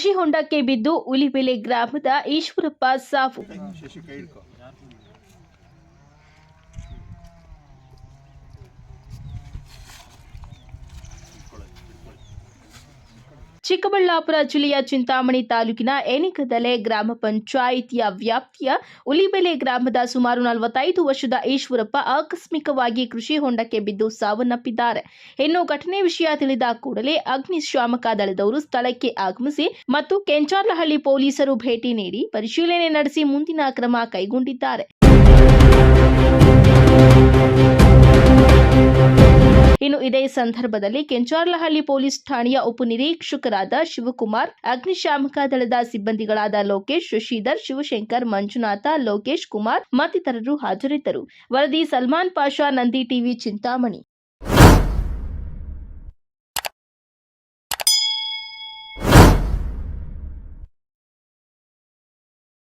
ಕೃಷಿ ಹೊಂಡಕ್ಕೆ ಬಿದ್ದು ಉಲಿಬೆಲೆ ಗ್ರಾಮದ ಈಶ್ವರಪ್ಪ ಸಾವು ಚಿಕ್ಕಬಳ್ಳಾಪುರ ಜಿಲ್ಲೆಯ ಚಿಂತಾಮಣಿ ತಾಲೂಕಿನ ಏನಿಕದಲೆ ಗ್ರಾಮ ಪಂಚಾಯಿತಿಯ ವ್ಯಾಪ್ತಿಯ ಉಲಿಬೆಲೆ ಗ್ರಾಮದ ಸುಮಾರು ನಲವತ್ತೈದು ವರ್ಷದ ಈಶ್ವರಪ್ಪ ಆಕಸ್ಮಿಕವಾಗಿ ಕೃಷಿ ಹೊಂಡಕ್ಕೆ ಬಿದ್ದು ಸಾವನ್ನಪ್ಪಿದ್ದಾರೆ. ಇನ್ನು ಘಟನೆ ವಿಷಯ ತಿಳಿದ ಕೂಡಲೇ ಅಗ್ನಿಶಾಮಕ ದಳದವರು ಸ್ಥಳಕ್ಕೆ ಆಗಮಿಸಿ ಮತ್ತು ಕೆಂಚಾರ್ಲಹಳ್ಳಿ ಪೊಲೀಸರು ಭೇಟಿ ನೀಡಿ ಪರಿಶೀಲನೆ ನಡೆಸಿ ಮುಂದಿನ ಕ್ರಮ ಕೈಗೊಂಡಿದ್ದಾರೆ. ಇನ್ನು ಇದೇ ಸಂದರ್ಭದಲ್ಲಿ ಕೆಂಚಾರ್ಲಹಳ್ಳಿ ಪೊಲೀಸ್ ಠಾಣೆಯ ಉಪನಿರೀಕ್ಷಕರಾದ ಶಿವಕುಮಾರ್, ಅಗ್ನಿಶಾಮಕ ದಳದ ಸಿಬ್ಬಂದಿಗಳಾದ ಲೋಕೇಶ್, ಶಶಿಧರ್, ಶಿವಶಂಕರ್, ಮಂಜುನಾಥ, ಲೋಕೇಶ್ ಕುಮಾರ್ ಮತ್ತಿತರರು ಹಾಜರಿದ್ದರು. ವರದಿ ಸಲ್ಮಾನ್ ಪಾಷಾ, ನಂದಿ ಟಿವಿ, ಚಿಂತಾಮಣಿ.